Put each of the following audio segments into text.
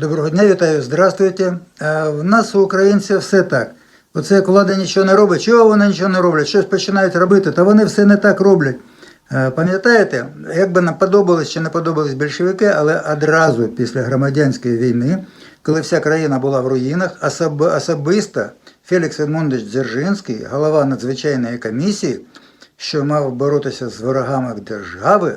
Доброго дня, вітаю, здравствуйте. Е, В нас у українців все так. Оце як влада нічого не робить, чого вони нічого не роблять, щось починають робити, та вони все не так роблять. Е, Пам'ятаєте, як би нам подобались чи не подобались більшовики, але одразу після громадянської війни, коли вся країна була в руїнах, особ- особисто Фелікс Едмундович Дзержинський, голова надзвичайної комісії, що мав боротися з ворогами держави,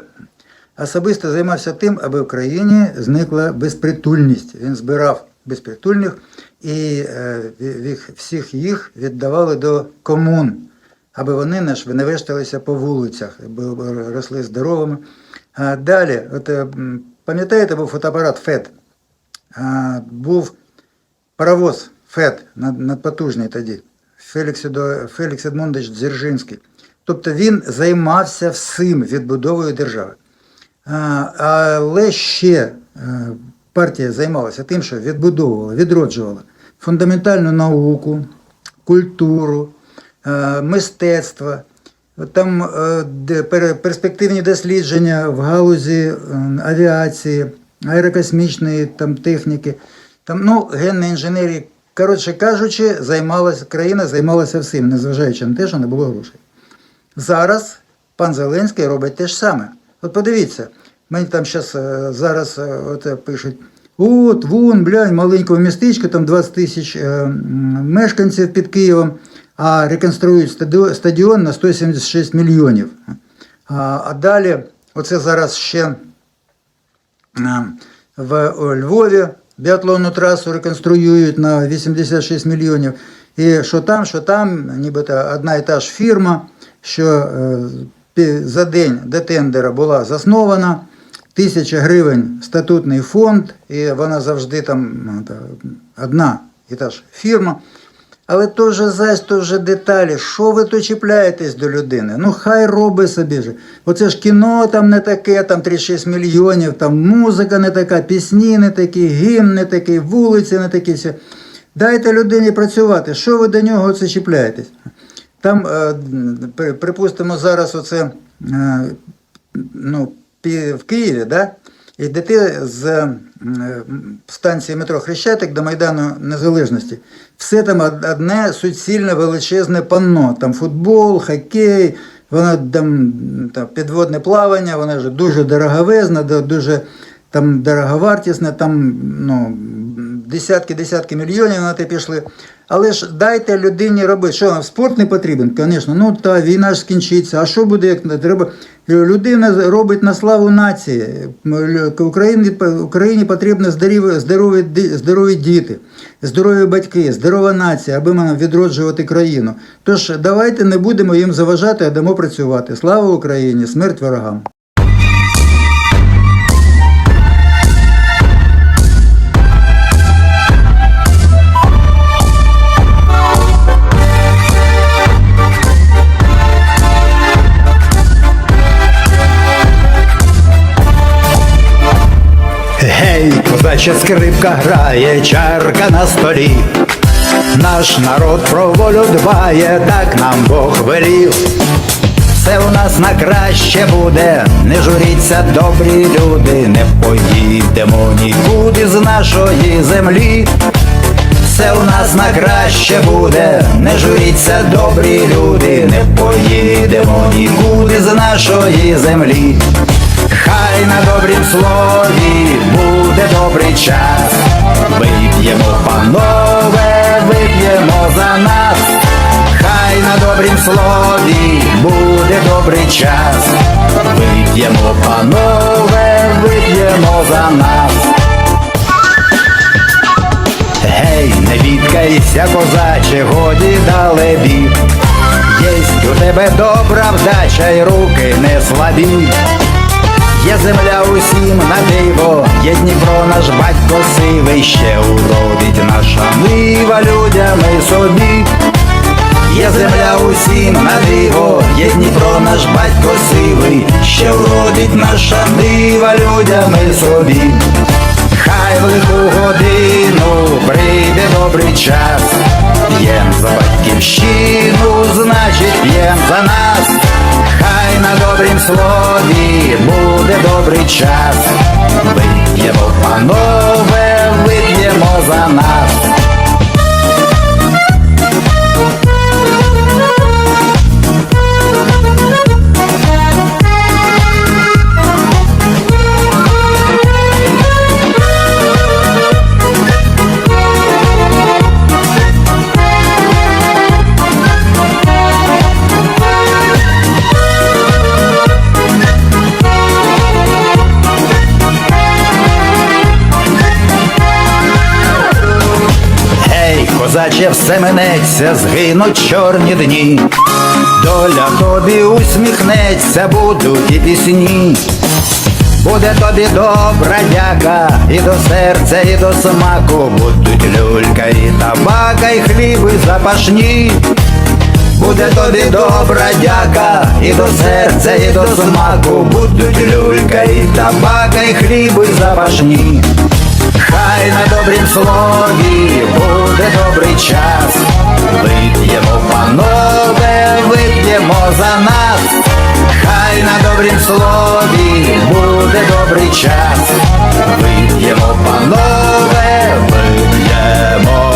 особисто займався тим, аби в країні зникла безпритульність. Він збирав безпритульних і е, всіх їх віддавали до комун, аби вони не ж не вешталися по вулицях, росли здоровими. А далі, от, е, пам'ятаєте, був фотоапарат ФЕД, був паровоз ФЕД над- надпотужний тоді, Фелікс, Фелікс Едмундович Дзержинський. Тобто він займався всім відбудовою держави. Але ще е, партія займалася тим, що відбудовувала, відроджувала фундаментальну науку, культуру, е, мистецтво. Там е, перспективні дослідження в галузі авіації, аерокосмічної там, техніки, там, ну, генної інженерії. Коротше кажучи, займалася, країна займалася всім, незважаючи на те, що не було грошей. Зараз пан Зеленський робить те ж саме. От подивіться, мені там щас, е, зараз е, от, пишуть. От, вон, глянь, маленького містечка, там 20 тисяч е, мешканців під Києвом, а реконструюють стаді- стадіон на 176 мільйонів. А, а далі, оце зараз ще е, в о, Львові біатлонну трасу реконструюють на 86 мільйонів. І що там, що там, нібито одна і та ж фірма, що е, за день до тендера була заснована, тисяча гривень статутний фонд, і вона завжди там ну, одна і та ж фірма. Але то вже зась, то вже деталі. Що ви то чіпляєтесь до людини? Ну хай робить собі же. Оце ж кіно там не таке, там 36 мільйонів, там музика не така, пісні не такі, гімн не такий, вулиці не такі. Дайте людині працювати. Що ви до нього це чіпляєтесь? Там, е, при- припустимо, зараз оце е, ну, в Києві, да? йдете з е, станції метро Хрещатик до Майдану Незалежності. Все там одне суцільне величезне панно. Там футбол, хокей, воно там, там підводне плавання, воно ж дуже дороговезне, дуже там дороговартісне, там ну, десятки-десятки мільйонів на те пішли. Але ж дайте людині робити. Що спорт не потрібен? Звісно, ну та війна ж скінчиться. А що буде, як не треба? Людина робить на славу нації. Україні, Україні потрібно здорові, здорові, здорові діти, здорові батьки, здорова нація, аби нам відроджувати країну. Тож давайте не будемо їм заважати, а дамо працювати. Слава Україні! Смерть ворогам! Гей, скрипка грає, чарка на столі. Наш народ про волю дбає, так нам Бог велів. Все у нас на краще буде, не журіться, добрі люди, не поїдемо нікуди з нашої землі. Все у нас на краще буде, не журіться, добрі люди, не поїдемо нікуди з нашої землі. Слові буде добрий час. Вип'ємо, панове, вип'ємо за нас. Гей, не бідкайся, козаче, годі далебі. Єсть у тебе добра вдача й руки не слабі. Є земля усім на диво, є Дніпро наш батько сивий, ще уродить наша нива людями собі. Є земля усім на диво, є Дніпро наш батько сивий, ще уродить наша нива людями собі. Хай в лиху годину прийде добрий час, п'єм за батьківщину, значить п'єм за нас. Хай на добрім слові буде добрий час. Вип'ємо, панове, вип'ємо наче все минеться, згинуть чорні дні. Доля тобі усміхнеться, будуть і пісні. Буде тобі добра дяка, і до серця, і до смаку будуть люлька, і табака, і хліби запашні. Буде тобі добра дяка, і до серця, і до смаку будуть люлька, і табака, і хліби запашні. Хай на добрім слові буде добрий час. Вип'ємо, панове, вип'ємо за нас. Хай на добрім слові буде добрий час. Вип'ємо, панове.